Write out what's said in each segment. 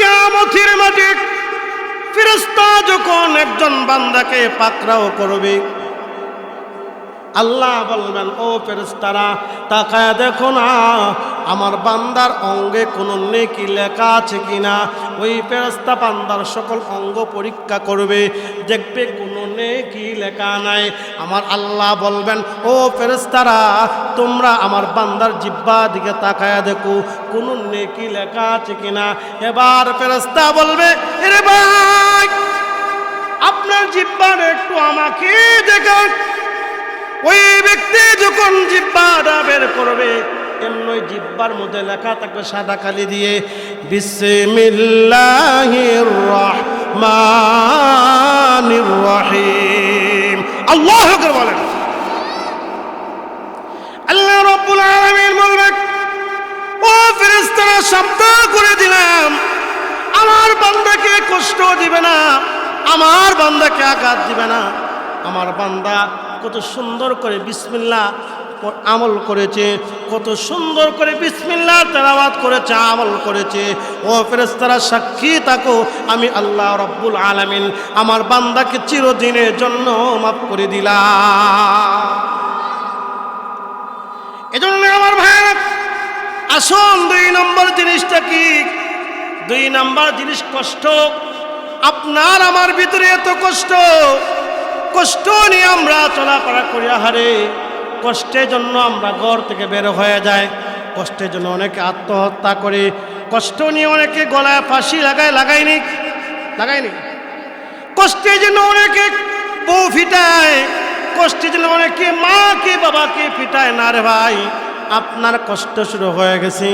কেয়ামতের মাঝে ফেরেশতা যখন একজন বান্দাকে পাকড়াও করবে আল্লাহ বলবেন, ও ফেরেস্তারা তাকায় দেখো না, আমার বান্দার অঙ্গে কোনো নেকি লেখা আছে কি না ওই ফেরেশতা বান্দার সকল অঙ্গ পরীক্ষা করবে, দেখবে কোনো নেকি লেখা নাই। আমার আল্লাহ বলবেন, ও ফেরেস্তারা তোমরা আমার বান্দার জিব্বা দিকে তাকায় দেখো, কোনো নেকি লেখা আছে কি না এবার ফেরেশতা বলবে আপনার জিব্বার একটু আমাকে দেখান। ওই ব্যক্তি যখন জিব্বাটা বের করবে, এমনি জিব্বার মধ্যে লেখা থাকবে সাদা কালি দিয়ে, বিসমিল্লাহির রহমানির রহিম। আল্লাহ আকবার বলেন। আল্লাহ রাব্বুল আলামিন বলবেন, ও ফেরেশতারা শব্দ করে দিলাম। আমার বান্দাকে কষ্ট দিবে না, আমার বান্দাকে আঘাত দিবে না। আমার বান্দা কত সুন্দর করে বিসমিল্লা আমল করেছে, কত সুন্দর করে বিসমিল্লাহ তেলাওয়াত করেছে, আমল করেছে। ও ফেরেশতারা সাক্ষী থাকো, আমি আল্লাহ রব্বুল আলামিন আমার বান্দাকে চিরদিনের জন্য মাফ করে দিলাম। এজন্য আমার ভাইয়েরা, আসুন দুই নম্বর জিনিসটা কি? দুই নম্বর জিনিস কষ্ট। আপনার আমার ভিতরে এত কষ্ট। কষ্ট নিয়ে আমরা চলাফেরা করি, আহারে। কষ্টের জন্য আমরা ঘর থেকে বের হয়ে যায় কষ্টের জন্য অনেকে আত্মহত্যা করে। কষ্ট নিয়ে অনেকে গলায় ফাঁসি লাগায়, লাগায়নি? লাগায়নি? কষ্টের জন্য অনেকে বউ ফিটায়। কষ্টের জন্য অনেকে মাকে বাবাকে ফিটায়। না রে ভাই, আপনার কষ্ট শুরু হয়ে গেছে।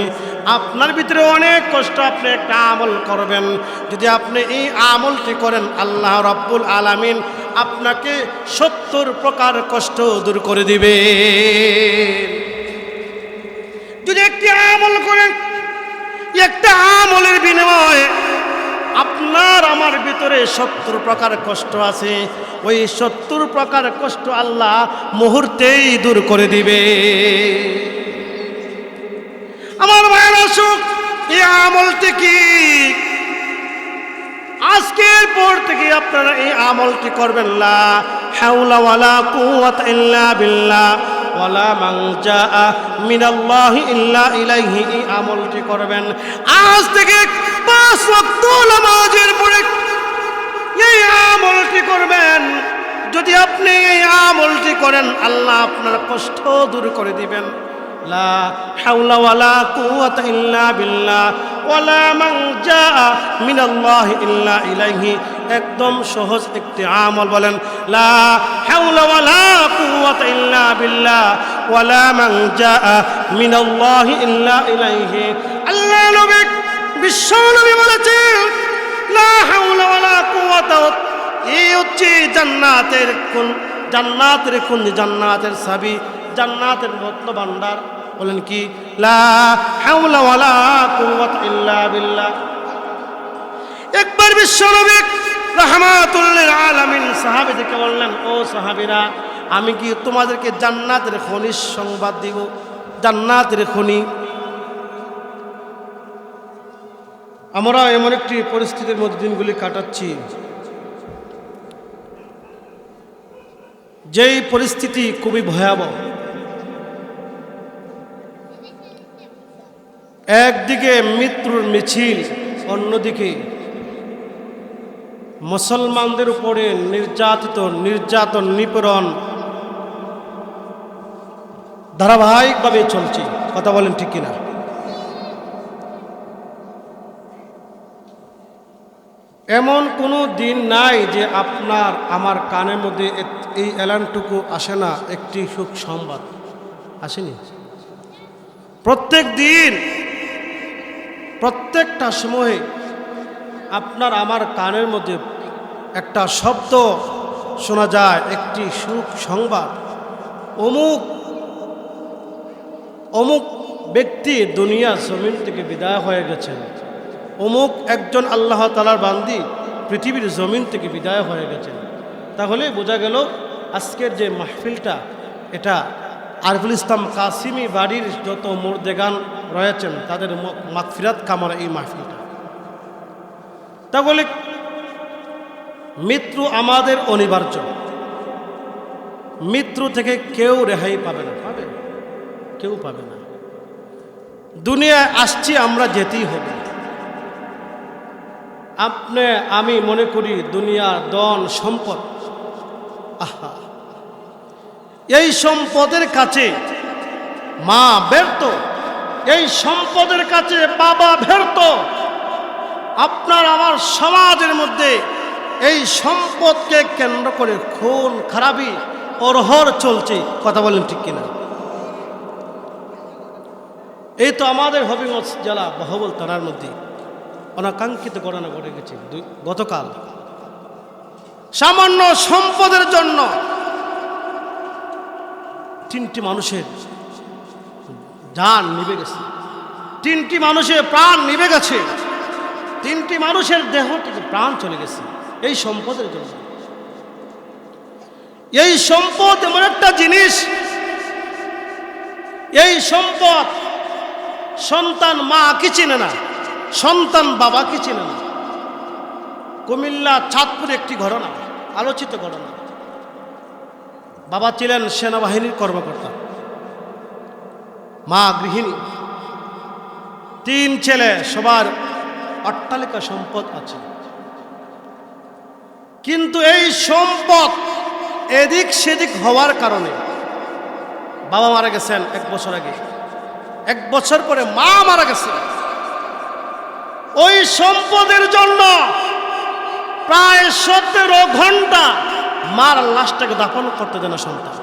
আপনার ভিতরে অনেক কষ্ট আপনি একটা আমল করবেন। যদি আপনি এই আমলটি করেন, আল্লাহ রব্বুল আলামিন আপনাকে সত্তর প্রকার কষ্ট দূর করে দিবে। যদি একটি আমল করেন, একটা আমলের বিনিময়ে আপনার আমার ভিতরে সত্তর প্রকার কষ্ট আছে। ওই সত্তর প্রকার কষ্ট আল্লাহ মুহূর্তেই দূর করে দিবে। আমার ভাইয়ের আসুক এই আমলটি কি? আজকের পর থেকে আপনারা এই আমলটি করবেন লা হাওলা ওয়ালা কুওয়াতা ইল্লা বিল্লাহ, ওয়ালা জাআ মিনাল্লাহি ইল্লা ইলাইহি, এই আমলটি করবেন। আজ থেকে পাঁচ ওয়াক্ত নামাজের পরে এই আমলটি করবেন। যদি আপনি এই আমলটি করেন, আল্লাহ আপনার কষ্ট দূর করে দিবেন। লা হাওলা ওয়ালা কুওয়াতা ইল্লা বিল্লাহ ওয়ালা মান জাআ মিনাল্লাহি ইল্লা ইলাইহি। একদম সহজ একটি আমল বলেন, লা হাওলা ওয়ালা কুওয়াতা ইল্লা বিল্লাহ ওয়ালা মান জাআ মিনাল্লাহি ইল্লা ইলাইহি। আল্লাহ নবী, বিশ্ব নবী বলেছেন, লা হাওলা ওয়ালা কুওয়াতা এই হচ্ছে জান্নাতের কোন জান্নাতের কোন জান্নাতের সাবি, জান্নাতের রত্ন ভান্ডার বলেন কি? একবার বিশ্বনবী রহমাতুল্লিল আলামিন সাহাবীদেরকে বললেন, ও সাহাবীরা, আমি কি তোমাদেরকে জান্নাতের খনির সংবাদ দিব? জান্নাতের খনি? আমরা এমন একটি পরিস্থিতির মধ্যে দিনগুলি কাটাচ্ছি। যেই পরিস্থিতি খুবই ভয়াবহ। একদিকে মৃত্যুর মিছিল, অন্যদিকে মুসলমানদের উপরে নির্যাতিত, নির্যাতন, নিপীড়ন ধারাবাহিকভাবে চলছে। কথা বলেন ঠিক কিনা? এমন কোনো দিন নাই যে আপনার, আমার কানের মধ্যে এই এলানটুকু আসে না, একটি সুখ সংবাদ। আসেনি? প্রত্যেক দিন প্রত্যেকটা সময়ে আপনার আমার কানের মধ্যে একটা শব্দ শোনা যায়, একটি সুখ সংবাদ। অমুক অমুক ব্যক্তি দুনিয়া জমিন থেকে বিদায় হয়ে গেছেন। অমুক একজন আল্লাহ তালার বান্দি পৃথিবীর জমিন থেকে বিদায় হয়ে গেছেন। তাহলে বোঝা গেল আজকের যে মাহফিলটা, এটা আরফুল ইসলাম কাসিমি বাড়ির যত মুর্দেগান রয়েছেন, তাদের মাগফিরাত কামনা এই মাহফিলটা। তাহলে মৃত্যু আমাদের অনিবার্য। মৃত্যু থেকে কেউ রেহাই পাবে না। পাবে? কেউ পাবে না। দুনিয়ায় আসছি আমরা যেতেই হবে। আপনি, আমি মনে করি দুনিয়ার দন সম্পদ। আহা। এই সম্পদের কাছে মা ব্যর্থ। এই সম্পদের কাছে বাবা ব্যর্থ। আপনার আমার সমাজের মধ্যে এই সম্পদকে কেন্দ্র করে খুন, খারাপি, অরহর চলছে। কথা বলেন ঠিক কিনা? এই তো আমাদের হবিগঞ্জ জেলা বহবল থানার মধ্যে অনাকাঙ্ক্ষিত ঘটনা ঘটে গেছে। গতকাল সামান্য সম্পদের জন্য তিনটি মানুষের যান নিভে গেছে। তিনটি মানুষের প্রাণ নিভে গেছে। তিনটি মানুষের দেহ থেকে প্রাণ চলে গেছে। এই সম্পদের জন্য। এই সম্পদ এমন একটা জিনিস, এই সম্পদ সন্তান মা কি চিনে না, সন্তান বাবা কি চিনে না। কুমিল্লা চাঁদপুরে একটি ঘটনা, আলোচিত ঘটনা। বাবা ছিলেন সেনাবাহিনীর কর্মকর্তা। মা গৃহিণী। তিন ছেলে, সবার অট্টালিকা সম্পদ আছে। কিন্তু এই সম্পদ এদিক সেদিক হওয়ার কারণে বাবা মারা গেছেন এক বছর আগে। এক বছর পরে মা মারা গেছে। ওই সম্পদের জন্য প্রায় সতেরো ঘণ্টা মার লাশটাকে দাফন করতে দেন সন্তান।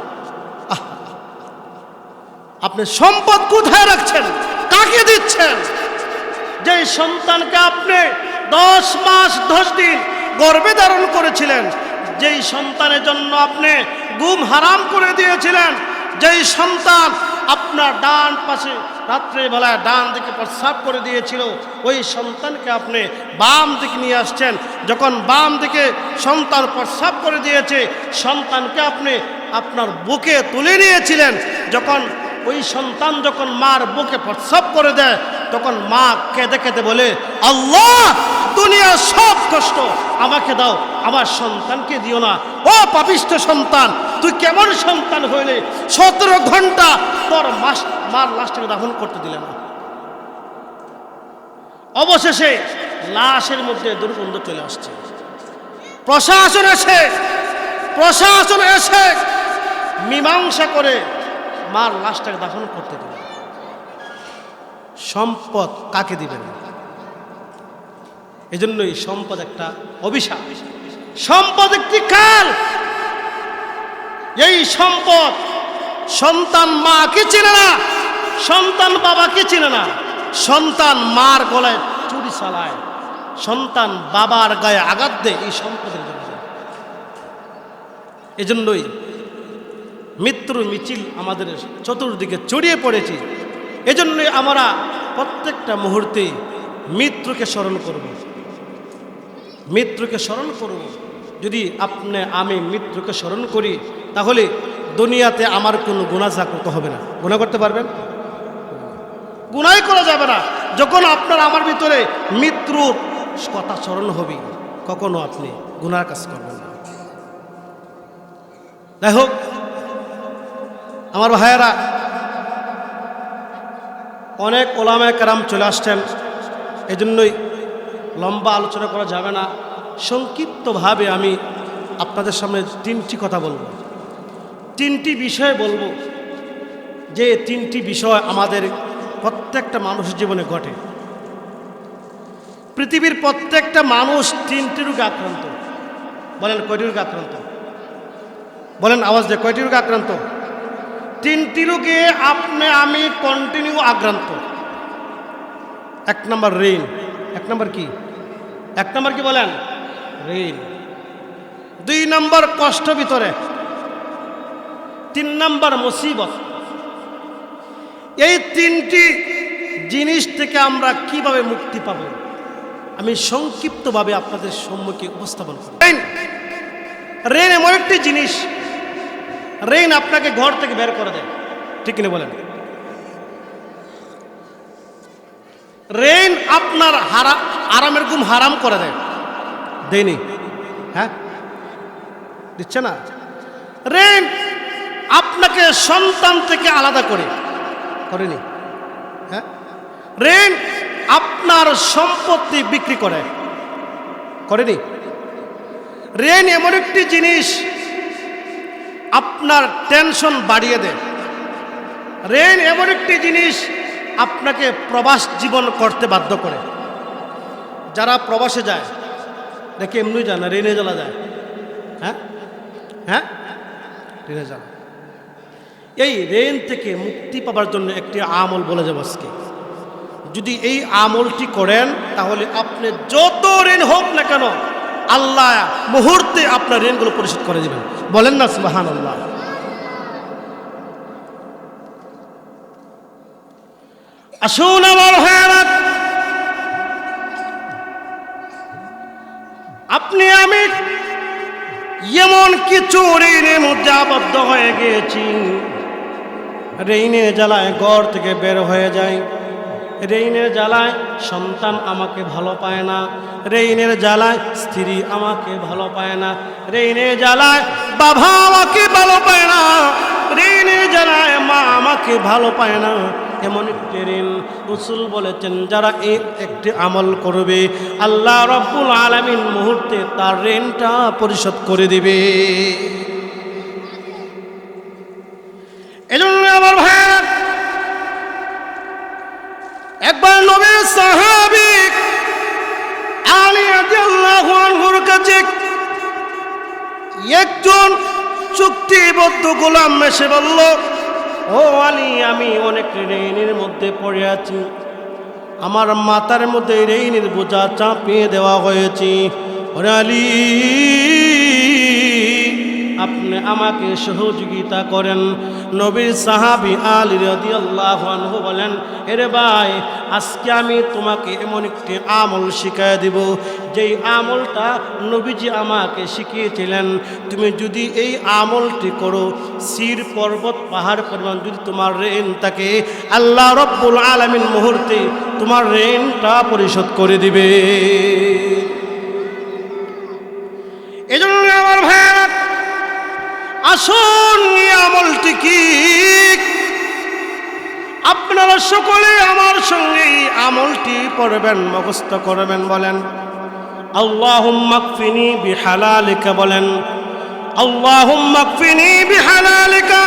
আপনি সম্পদ কোথায় রাখছেন? কাকে দিচ্ছেন? যে সন্তানকে আপনি দশ মাস, দশ দিন গর্বে ধারণ করেছিলেন, যেই সন্তানের জন্য আপনি গুম হারাম করে দিয়েছিলেন যেই সন্তান আপনার ডান পাশে রাত্রেবেলায় ডান দিকে প্রস্রাব করে দিয়েছিল, ওই সন্তানকে আপনি বাম দিকে নিয়ে আসছেন। যখন বাম দিকে সন্তান প্রস্রাব করে দিয়েছে, সন্তানকে আপনি আপনার বুকে তুলে নিয়েছিলেন। যখন ওই সন্তান যখন মার বুকে প্রসব করে দেয়, তখন মা কেঁদে কেঁদে বলে, আল্লাহ দুনিয়ার সব কষ্ট। আমাকে দাও, আমার সন্তানকে দিও না। ও পাপিষ্ঠ সন্তান, তুই কেমন সন্তান হইলে? সতেরো ঘণ্টা তোর মাস, মার লাশটাকে দাফন করতে দিলে না। অবশেষে লাশের মধ্যে দুর্গন্ধ চলে আসছে। প্রশাসন এসে প্রশাসন এসে মীমাংসা করে মার লাশটাকে দাফন করতে দিল সম্পদ কাকে দিবেন? এজন্যই সম্পদ একটা অভিশাপ। সম্পদ একটি কাল এই সম্পদ সন্তান মাকে চেনে না, সন্তান বাবাকে চেনে না। সন্তান মার গলায় চুরি চালায়। সন্তান বাবার গায়ে আঘাত দেয় এই সম্পদের জন্য। এজন্যই মৃত্যুর মিছিল আমাদের চতুর্দিকে ছড়িয়ে পড়েছে। এজন্যই আমরা প্রত্যেকটা মুহূর্তে মৃত্যুকে স্মরণ করব। মৃত্যুকে স্মরণ করব। যদি আপনি, আমি মৃত্যুকে স্মরণ করি, তাহলে দুনিয়াতে আমার কোনো গুণা জাগ্রত হবে না। গুণা করতে পারবেন? গুণাই করা যাবে না। যখন আপনার আমার ভিতরে মৃত্যুর কথা স্মরণ হবে, কখনো আপনি গুনার কাজ করবেন না। যাই হোক আমার ভাইয়েরা, অনেক ওলামায় কারাম চলে আসছেন। এজন্যই লম্বা আলোচনা করা যাবে না। সংক্ষিপ্তভাবে আমি আপনাদের সামনে তিনটি কথা বলব। তিনটি বিষয় বলব যে তিনটি বিষয় আমাদের প্রত্যেকটা মানুষের জীবনে ঘটে। পৃথিবীর প্রত্যেকটা মানুষ তিনটি রোগে আক্রান্ত। বলেন কয়টি রোগে আক্রান্ত? বলেন আওয়াজ দিয়ে, কয়টি রোগে আক্রান্ত? তিনটি রোগে আপনি আমি কন্টিনিউ আক্রান্ত। এক নম্বর রেইন এক নম্বর কি? এক নম্বর কি বলেন? রেইন দুই নম্বর কষ্ট ভিতরে। তিন নম্বর মুসিবত। এই তিনটি জিনিস থেকে আমরা কীভাবে মুক্তি পাব? আমি সংক্ষিপ্তভাবে আপনাদের সম্মুখে উপস্থাপন করি রেইন এমন একটি জিনিস রেইন আপনাকে ঘর থেকে বের করে দেয়। ঠিক কিনা বলেন? রেইন আপনার হারা আরামের ঘুম হারাম করে দেয়। দেয়নি? হ্যাঁ? দিচ্ছে না? ঋণ আপনাকে সন্তান থেকে আলাদা করে। করেনি? হ্যাঁ? ঋণ আপনার সম্পত্তি বিক্রি করে। করেনি? ঋণ এমন একটি জিনিস আপনার টেনশন বাড়িয়ে দেয়। ঋণ এমন একটি জিনিস আপনাকে প্রবাস জীবন করতে বাধ্য করে। যারা প্রবাসে যায়, দেখে এমনি যায় না রেনে জ্বালা যায়। হ্যাঁ? হ্যাঁ? রেনে জ্বালা। এই ঋণ থেকে মুক্তি পাবার জন্য একটি আমল বলে যাব আজকে। যদি এই আমলটি করেন, তাহলে আপনি যত ঋণ হোক না কেন আল্লাহ মুহূর্তে আপনার ঋণগুলো পরিশোধ করে দেবেন। বলেন না সুবাহান আল্লাহ আসুন আপনি, আমি এমন কিছু ঋণের মধ্যে আবদ্ধ হয়ে গিয়েছি। ঋণের জ্বালায় ঘর থেকে বের হয়ে যায় রেইনের জ্বালায় সন্তান আমাকে ভালো পায় না। রেইনের জ্বালায় স্ত্রী আমাকে ভালো পায় না। রেইনের জ্বালায় বাবা আমাকে ভালো পায় না। রেইনের জ্বালায় মা আমাকে ভালো পায় না। এমন একটি ঋণ রসুল বলেছেন, যারা এই একটি আমল করবে, আল্লাহ রব্বুল আলমিন মুহূর্তে তার ঋণটা পরিশোধ করে দিবে। এজন্য আমার ভাইয়েরা একবার একজন চুক্তিবদ্ধ গোলাম এসে বলল, ও আলী, আমি অনেক ঋণের মধ্যে পড়ে আছি। আমার মাথার মধ্যে ঋণের বোঝা চাপিয়ে দেওয়া হয়েছে। ওরে আলী আপনি আমাকে সহযোগিতা করেন। নবীর সাহাবি আলী রদি আল্লাহ বলেন, এরে ভাই, আজকে আমি তোমাকে এমন একটি আমল শিখাই দিব। যেই আমলটা নবীজি আমাকে শিখিয়েছিলেন, তুমি যদি এই আমলটি করো, শির পর্বত, পাহাড় পরিমাণ যদি তোমার ঋণ তাকে আল্লাহ রব্বুল আলমিন মুহূর্তে তোমার ঋণটা পরিশোধ করে দিবে এজন্য আমার ভাইয়েরা আসুন এই আমলটি কি? আপনারা সকলে আমার সঙ্গে আমলটি পড়বেন, মুখস্থ করবেন বলেন। আল্লাহুম্মাকফিনি বিহালালিকা বলেন। আল্লাহুম্মাকফিনি বিহালালিকা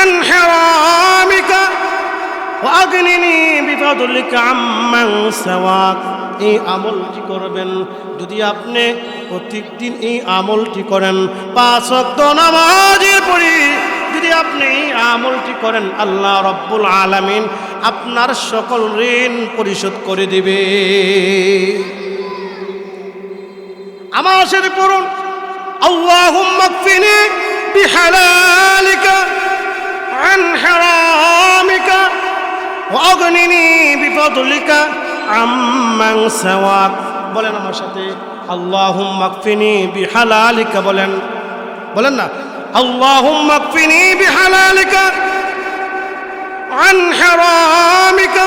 আন হারামিকা ওয়াগনিনি বিফাদলিকা আম্মান সাওয়াক। এই আমলটি করবেন, যদি আপনি প্রত্যেকদিন এই আমলটি করেন, পাঁচ নামাজের পরে যদি আপনি আমলটি করেন, আল্লাহ রব্বুল আলামিন আপনার সকল ঋণ পরিশোধ করে দিবে। সাথে পড়ুন বিফদলিকা, আম্মান সাওয়াক। বলেন আমার সাথে, আল্লাহুম্মা কফিনি বিহালালিকা বলেন। বলেন না আল্লাহুম্মা কফিনি বিহালালিকা عن حرامك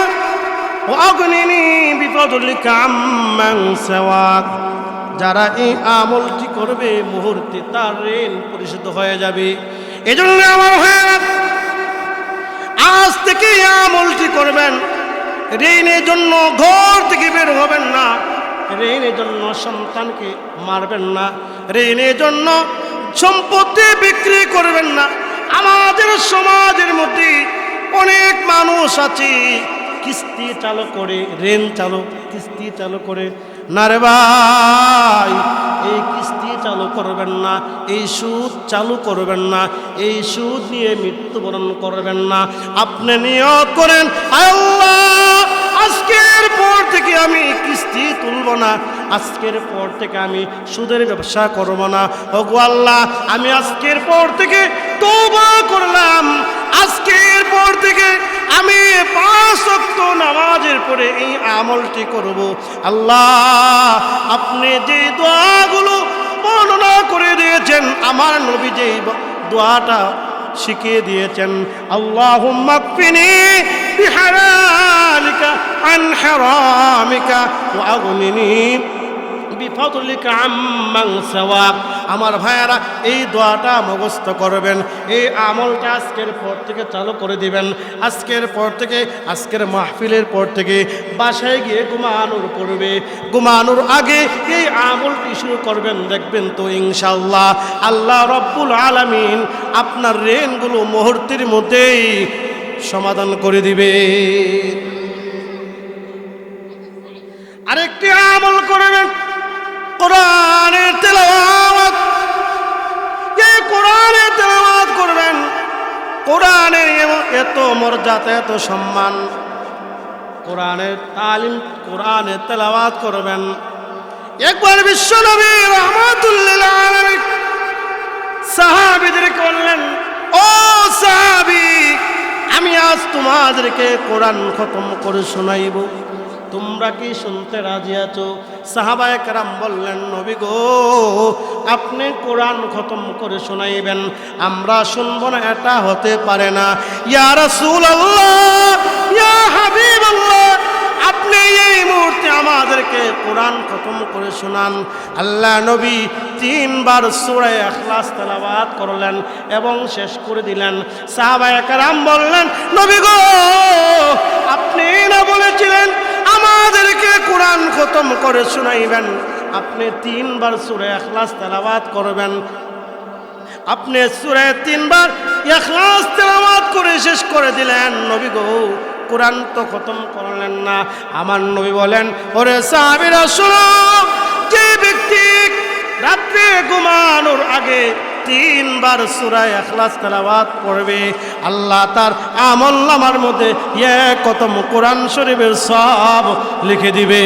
وأغنني بفضلك عمن سواك যারা এই আমলটি করবে মুহূর্তে তার ঋণ পরিশোধ হয়ে যাবে এজন্য আমার ভাইয়েরা আজ থেকে এই আমলটি করবেন ঋণের জন্য ঘর থেকে বের হবেন না ঋণের জন্য সন্তানকে মারবেন না ঋণের জন্য সম্পত্তি বিক্রি করবেন না। আমাদের সমাজের মধ্যে অনেক মানুষ আছে, কিস্তি চালু করে, ঋণ চালু, কিস্তি চালু করে। না রে ভাই, এই কিস্তি চালু করবেন না, এই সুদ চালু করবেন না, এই সুদ নিয়ে মৃত্যুবরণ করবেন না। আপনি নিয়ত করেন, আল্লাহ আজকের পর থেকে আমি কিস্তি তুলব না। আজকের পর থেকে আমি সুদের ব্যবসা করব না। ওগো আল্লাহ, আমি আজকের পর থেকে তওবা করলাম। আজকের পর থেকে আমি পাঁচ ওয়াক্ত নামাজের পরে এই আমলটি করব। আল্লাহ, আপনি যে দোয়াগুলো বর্ণনা করে দিয়েছেন, আমার নবী যে দোয়াটা শিখিয়ে দিয়েছেন। আল্লাহুম্মা কফিনি বিহালালিকা হারামিকা ওয়া আগনিনি বিফাদলিকা আম্মান সাওয়াব আমার ভাইয়ারা, এই দোয়াটা মুখস্থ করবেন। এই আমলটা আজকের পর থেকে চালু করে দিবেন। আজকের পর থেকে, আজকের মাহফিলের পর থেকে বাসায় গিয়ে ঘুমানোর পড়বে ঘুমানোর আগে এই আমলটি শুরু করবেন, দেখবেন তো ইনশাল্লাহ আল্লাহ রব্বুল আলামিন আপনার ঋণগুলো মুহূর্তের মধ্যেই সমাধান করে দিবে আরেকটি আমল করবেন। কোরআনের তেলাওয়াত। এই কোরআনের তেলাওয়াত করবেন? কোরআনের এত মর্যাদা, এত সম্মান। কোরআনের তালিম, কোরআনের তেলাওয়াত করবেন। একবার বিশ্ব নবী রহমাতুল্লিল আলামিন সাহাবিদের করলেন ও সাহাবি, আমি আজ তোমাদেরকে কোরআন খতম করে শোনাইব। তোমরা কি শুনতে রাজি আছো? সাহাবায় কারাম বললেন, নবী গো, আপনি কোরআন খতম করে শোনাইবেন, আমরা শুনব না, এটা হতে পারে না। ইয়া রাসূলুল্লাহ, ইয়া আপনি এই মুহূর্তে আমাদেরকে কোরআন খতম করে শোনান। আল্লাহ নবী তিনবার সুরায় আখলাস তেলাবাত করলেন এবং শেষ করে দিলেন। সাহাবায়ে কারাম বললেন, নবী গো, আপনি না বলেছিলেন আমাদেরকে কোরআন খতম করে শোনাইবেন। আপনি তিনবার সুরে আখলাস তেলাবাত করবেন। আপনি সুরে তিনবার ইখলাস তেলাওয়াত করে শেষ করে দিলেন, নবী গো, কোরআন তো খতম করলেন না। আমার নবী বলেন, ওরে সাহাবীরা, শোনো, যে ব্যক্তি রাত্রে ঘুমানোর আগে তিনবার সুরায় ইখলাস তেলাওয়াত পড়বে। আল্লাহ তার আমল নামার মধ্যে কতম কোরআন শরীফের সব লিখে দিবে।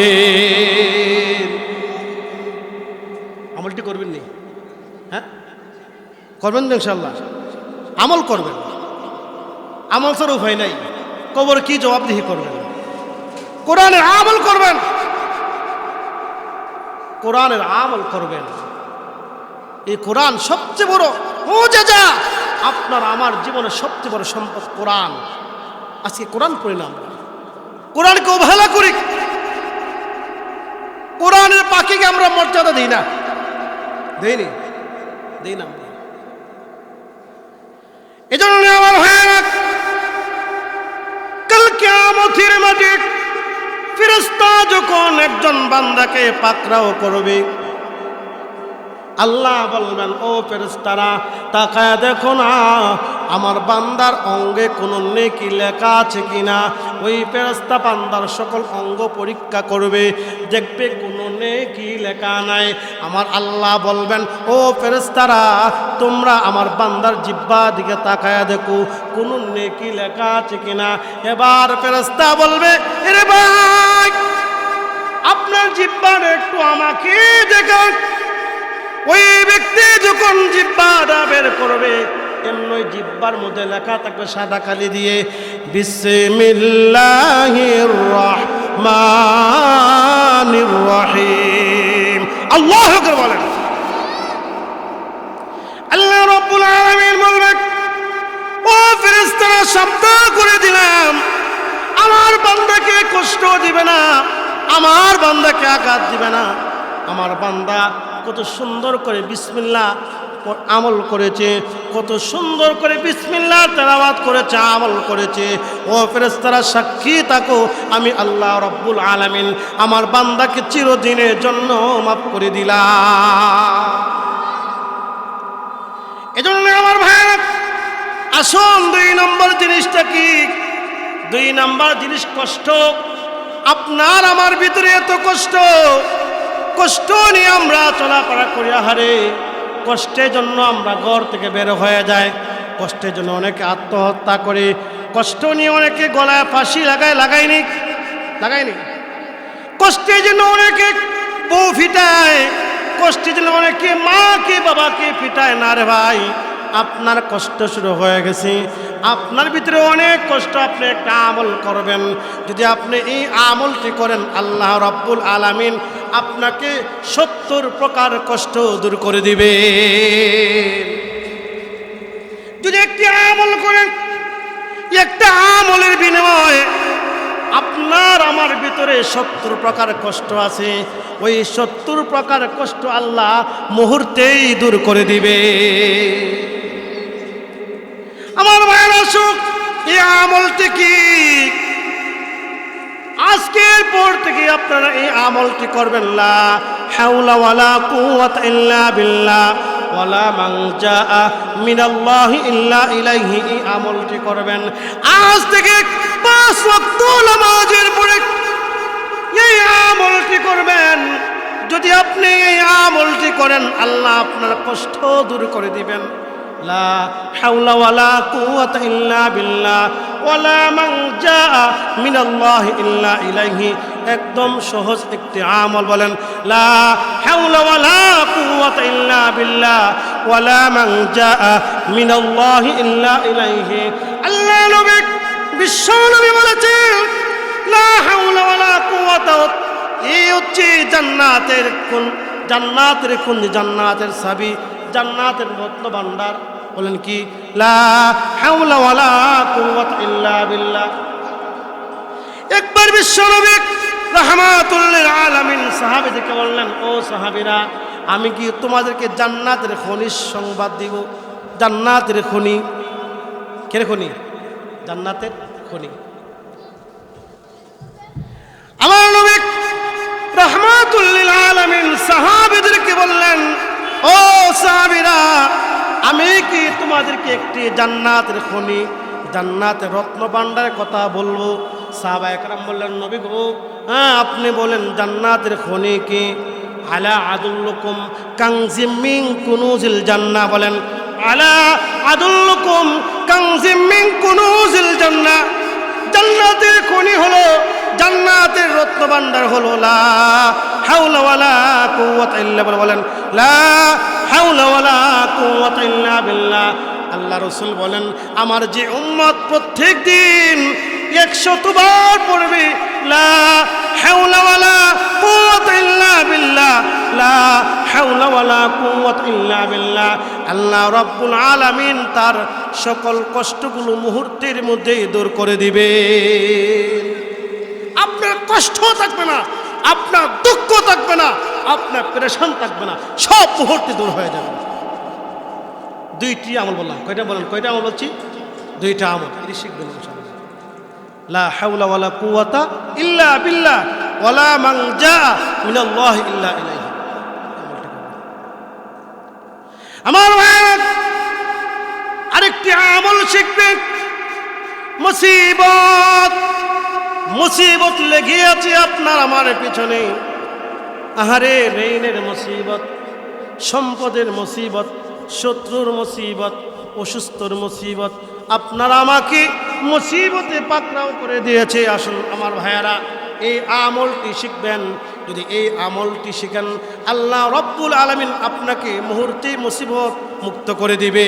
আমলটি করবেন নি? হ্যাঁ? করবেন তো ইনশাল্লাহ আমল করবেন। আমল ছাড়া উপায় নাই। কবর কি জবাবদিহি করবেন? কোরআনের আমল করবেন। কোরআনের আমল করবেন। এই কোরআন সবচেয়ে বড় যা আপনার আমার জীবনের সবচেয়ে বড় সম্পদ কোরআন। আজকে কোরআন পড়ি না আমরা। কোরআনকে অবহেলা করি। কোরআনের পাখিকে আমরা মর্যাদা দিই না। দেইনি? দেই না এজন্য আমার ভাইয়েরা কাল কিয়ামতের মাঠে ফেরেশতা যখন একজন বান্দাকে পাকড়াও করবে আল্লাহ বলবেন, ও ফেরেস্তারা তাকায় দেখো না, আমার বান্দার অঙ্গে কোনো নেকি লেখা আছে কিনা? ওই ফেরেশতা বান্দার সকল অঙ্গ পরীক্ষা করবে, দেখবে কোনো নেকি লেখা নাই। আমার আল্লাহ বলবেন, ও ফেরেস্তারা তোমরা আমার বান্দার জিব্বা দিকে তাকায় দেখো, কোনো নেকি লেখা আছে কিনা? এবার ফেরেশতা বলবে আপনার জিব্বার একটু আমাকে দেখান। ওই ব্যক্তি যখন জিব্বাটা বের করবে, এমনি জিব্বার মধ্যে লেখা থাকবে সাদা কালি দিয়ে, বিসমিল্লাহির রহমানির রহিম। আল্লাহ আকবার বলেন। আল্লাহ রব্বুল আলামিন বলবেন ও ফেরেশতারা শব্দ করে দিলাম। আমার বান্দাকে কষ্ট দিবে না, আমার বান্দাকে আঘাত দিবে না। আমার বান্দা কত সুন্দর করে বিসমিল্লা আমল করেছে, কত সুন্দর করে বিসমিল্লা তেলাওয়াত করেছে, আমল করেছে। ও ফেরেশতারা সাক্ষী থাকো আমি আল্লাহ রব্বুল আলামিন আমার বান্দাকে চিরদিনের জন্য মাফ করে দিলাম। এজন্য আমার ভাইয়েরা, আসুন, দুই নম্বর জিনিসটা কি? দুই নম্বর জিনিস কষ্ট। আপনার আমার ভিতরে এত কষ্ট। কষ্ট নিয়ে আমরা চলাফেরা করি, আহারে। কষ্টের জন্য আমরা ঘর থেকে বের হয়ে যায় কষ্টের জন্য অনেকে আত্মহত্যা করে। কষ্ট নিয়ে অনেকে গলায় ফাঁসি লাগায়, লাগায়নি? লাগায়নি? কষ্টের জন্য অনেকে বউ ফিটায়। কষ্টের জন্য অনেকে মাকে, বাবাকে ফিটায়। না রে ভাই, আপনার কষ্ট শুরু হয়ে গেছে। আপনার ভিতরে অনেক কষ্ট আপনি একটা আমল করবেন। যদি আপনি এই আমলটি করেন, আল্লাহ রব্বুল আলামিন আপনাকে সত্তর প্রকার কষ্ট দূর করে দিবে। যদি একটি আমল করেন, একটা আমলের বিনিময়ে আপনার আমার ভিতরে সত্তর প্রকার কষ্ট আছে। ওই সত্তর প্রকার কষ্ট আল্লাহ মুহূর্তেই দূর করে দিবে। আমার মায়ের অসুখ, এই আমলটি কি? আজকের পর থেকে আপনারা এই আমলটি করবেন লা হাওলা ওয়ালা কুওয়াতা ইল্লা বিল্লাহ, ওয়ালা জাআ মিনাল্লাহি ইল্লা ইলাইহি, এই আমলটি করবেন। আজ থেকে পাঁচ ওয়াক্ত নামাজের পরে এই আমলটি করবেন। যদি আপনি এই আমলটি করেন, আল্লাহ আপনার কষ্ট দূর করে দিবেন। লা হাওলা ওয়ালা কুওয়াতা ইল্লা বিল্লাহ ইলাইহি। একদম সহজ একটি আমল বলেন, লা ইল্লা ইল্লা ইলাইহি। আল্লাহ জান্নাতের কোন জান্নাতের কোন জান্নাতের সাবি, জান্নাতের রত্ন ভান্ডার বলেন কি? একবার বিশ্বনবী রহমাতুল্লিল আলামিন সাহাবীদেরকে বললেন, ও সাহাবীরা, আমি কি তোমাদেরকে জান্নাতের খনিজ সংবাদ দিব? জান্নাতের খনি। কে খনি? জান্নাতের খনি। আমার নবী রহমাতুল্লিল আলামিন সাহাবীদেরকে বললেন, ও সাহাবীরা আমি কি তোমাদেরকে একটি জান্নাতের খনি, জান্নাতের রত্ন ভাণ্ডারের কথা বলব? সাহাবা একরাম বললেন, নবী গো হ্যাঁ আপনি বলেন জান্নাতের খনি কি? আলা আদুল্লুকুম কাংজিমিং কুনুজিল জান্না বলেন, আলা আদুল্লুকুম কাংজিমিং কুনুজিল জান্না জান্নাতের খনি হলো জান্নাতের রত্ন ভাণ্ডার হলো লা হাওলা ওয়ালা কুওয়াতা ইল্লা বলেন, লা হাওলা ওয়ালা ইল্লা বিল্লাহ। আল্লাহ রসুল বলেন, আমার যে উম্মত প্রত্যেক দিন একশত বার পড়বে, লা হাওলা ওয়ালা কুওয়াতা ইল্লা বিল্লাহ। লা হাওলা ওয়ালা ইল্লা বিল্লাহ। আল্লাহ রাব্বুল আলামিন তার সকল কষ্টগুলো মুহূর্তের মধ্যেই দূর করে দিবে কষ্ট থাকবে না, আপনার দুঃখ থাকবে না, আপনার পেরেশান থাকবে না, সব মুহূর্তে দূর হয়ে যাবে দুইটি আমল বললাম, কয়টা বলেন, কয়টা আমল বলছি দুইটা আমল, এটি শিখবেন। লা হাওলা ওয়ালা কুওয়াতা ইল্লা বিল্লাহ ওয়ালা মান জা মিনাল্লাহি ইল্লা ইলাইহি। আমার ভাইয়েরা, আরেকটি আমল শিখবেন মুসিবত মুসিবত লেগে আছে আপনার আমার পিছনে। আহারে রেইনের মুসিবত, সম্পদের মুসিবত, শত্রুর মুসিবত, অসুস্থর মুসিবত, আপনারা আমাকে মুসিবতে পাকড়াও করে দিয়েছে। আসুন আমার ভাইয়ারা, এই আমলটি শিখবেন। যদি এই আমলটি শিখেন, আল্লাহ রব্বুল আলমিন আপনাকে মুহূর্তে মুসিবত মুক্ত করে দিবে।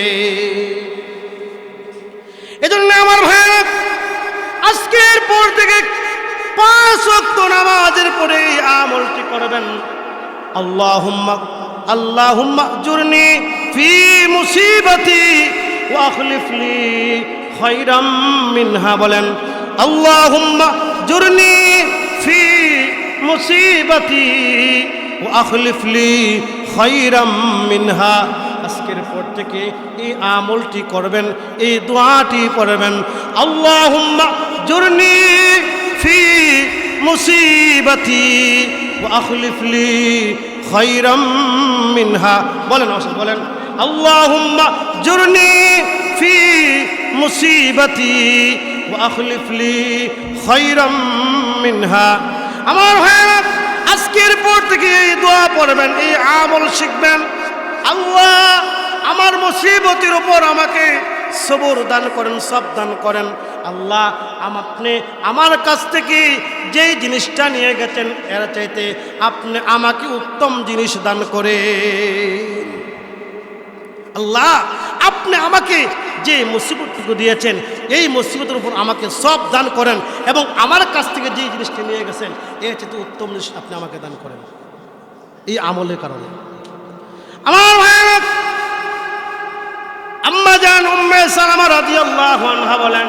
এজন্য আমার ভাইয়ারা আজকের পর থেকে পাঁচ ওয়াক্ত নামাজের পরে এই আমলটি করবেন। আল্লাহুম্মা আল্লাহুম্মা জুরনি ফি মুসিবতি ওয়া আখলিফ লি মিনহা বলেন, আল্লাহুম্মা জুরনি ফি মুসিবতি ওয়া আখলিফ লি মিনহা। আজকের পর থেকে এই আমলটি করবেন, এই দোয়াটি পড়বেন, আল্লাহুম্মা জুরনি ফি মুসিবতি ওয়া আখলিফ লি খায়রাম মিনহা বলেন অসল বলেন আল্লাহুম্মা জুরনি ফি মুসিবতি ওয়া আখলিফ লি খায়রাম মিনহা আমার ভাইরা, আজকের পর থেকে এই দোয়া পড়বেন, এই আমল শিখবেন। আল্লাহ আমার মুসিবতের উপর আমাকে সবর দান করেন, সব দান করেন। আল্লাহ আপনি আমার কাছ থেকে যেই জিনিসটা নিয়ে গেছেন, এর চাইতে আপনি আমাকে উত্তম জিনিস দান করে আল্লাহ, আপনি আমাকে যে মুসিবতটুকু দিয়েছেন, এই মুসিবতের উপর আমাকে সব দান করেন এবং আমার কাছ থেকে যে জিনিসটা নিয়ে গেছেন, এর চাইতে উত্তম জিনিস আপনি আমাকে দান করেন। এই আমলের কারণে। আমার আম্মা জান উম্মে সালামা রাদিয়াল্লাহু আনহা বলেন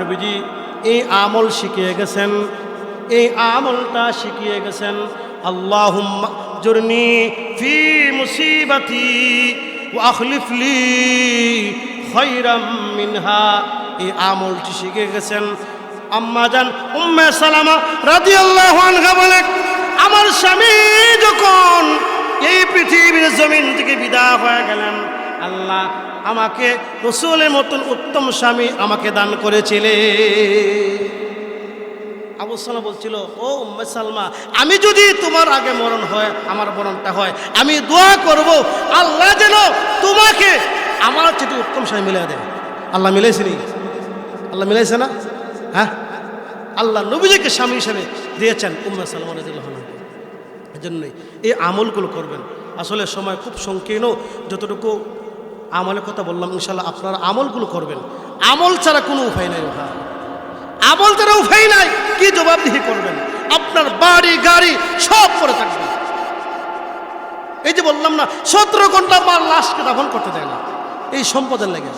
নবীজি, এই আমল শিখিয়ে গেছেন, এই আমলটা শিখিয়ে গেছেন আল্লাহ জুরনি ফি মুসিবাতি আখলিফ লি খৈরাম মিনহা। এই আমলটি শিখে গেছেন। আম্মা জান, উম্মে সালামা রাদিয়াল্লাহু আনহা বলে, আমার স্বামী যখন এই পৃথিবীর জমিন থেকে বিদায় হয়ে গেলেন, আল্লাহ আমাকে রসুলের মতন উত্তম স্বামী আমাকে দান করেছিলে। আবু সালাম বলছিল, ও উম্মে সালমা, আমি যদি তোমার আগে মরণ হয়, আমার মরণটা হয়, আমি দোয়া করব, আল্লাহ যেন তোমাকে আমার চেয়ে উত্তম স্বামী মিলে দেয়। আল্লাহ মিলাইছে নি? আল্লাহ মিলাইছে না? হ্যাঁ? আল্লাহ নবীজিকে স্বামী হিসেবে দিয়েছেন উম্মে সালমা রাদিয়াল্লাহু এই জন্যই এই আমলগুলো করবেন। আসলে সময় খুব সংকীর্ণ, যতটুকু আমলের কথা বললাম ইনশাল্লাহ আপনারা আমলগুলো করবেন। আমল ছাড়া কোনো উপায় নাই, ভাই। আমল ছাড়া উপায় নাই, কি জবাবদিহি করবেন? আপনার বাড়ি, গাড়ি সব করে থাকবে। এই যে বললাম না, সতেরো ঘণ্টা পর লাশকে দাফন করতে দেয় না। এই সম্পদের লেগে।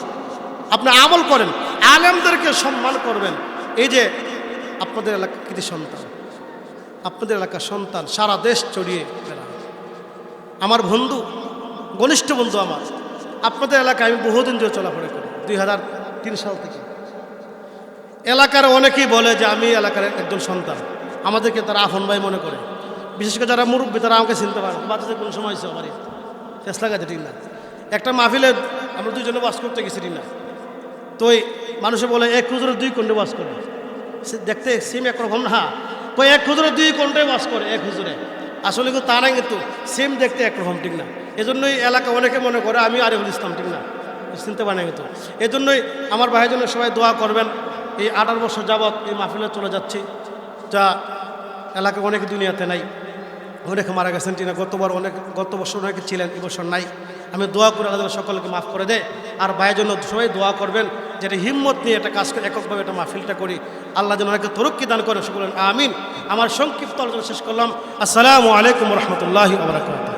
আপনি আমল করেন, আলেমদেরকে সম্মান করবেন। এই যে আপনাদের এলাকা কৃতি সন্তান, আপনাদের এলাকার সন্তান, সারা দেশ চড়িয়ে আমার বন্ধু, ঘনিষ্ঠ বন্ধু আমার আপনাদের এলাকায় আমি বহুদিন ধরে চলাফেরা করি, দুই হাজার তিন সাল থেকে। এলাকার অনেকেই বলে যে আমি এলাকার একজন সন্তান। আমাদেরকে তারা আফন ভাই মনে করে। বিশেষ করে যারা মুরব্বী, তারা আমাকে চিনতে পারে। বাচ্চাদের কোন সময় হয়েছে আমারই ফেস লাগাতে ঠিক না একটা মাহফিলে আমরা দুজনে বাস করতে গেছি ঠিক না তো মানুষে বলে, এক খুচরো দুই কোণে বাস করে সে দেখতে সেম একরকম না। তো এক খুচরো দুই কোণটাই বাস করে, এক খুচরে আসলে কিন্তু তা না কিন্তু সেম দেখতে একরকম ঠিক না? এজন্যই এলাকা অনেকে মনে করে আমি আরিফুল ইসলাম, ঠিক না? চিনতে না কিন্তু। এজন্যই আমার ভাইয়ের জন্য সবাই দোয়া করবেন, এই আঠারো বছর যাবৎ এই মাহফিলে চলে যাচ্ছি, যা এলাকা অনেক দুনিয়াতে নাই, অনেকে মারা গেছেন টিনা গতবার অনেক, গত বছর অনেকে ছিলেন এবছর নাই। আমি দোয়া করে যেন সকলকে মাফ করে দেয়। আর ভাইয়ের জন্য সবাই দোয়া করবেন, যেটা হিম্মত নিয়ে একটা কাজ করে, এককভাবে একটা মাহফিলটা করি। আল্লাহ যেন আমাকে তরক্কি দান করেন। সকলেন আমিন। আমার সংক্ষিপ্ত আলোচনা শেষ করলাম। আসসালামু আলাইকুম রহমতুল্লাহ আবরাকাত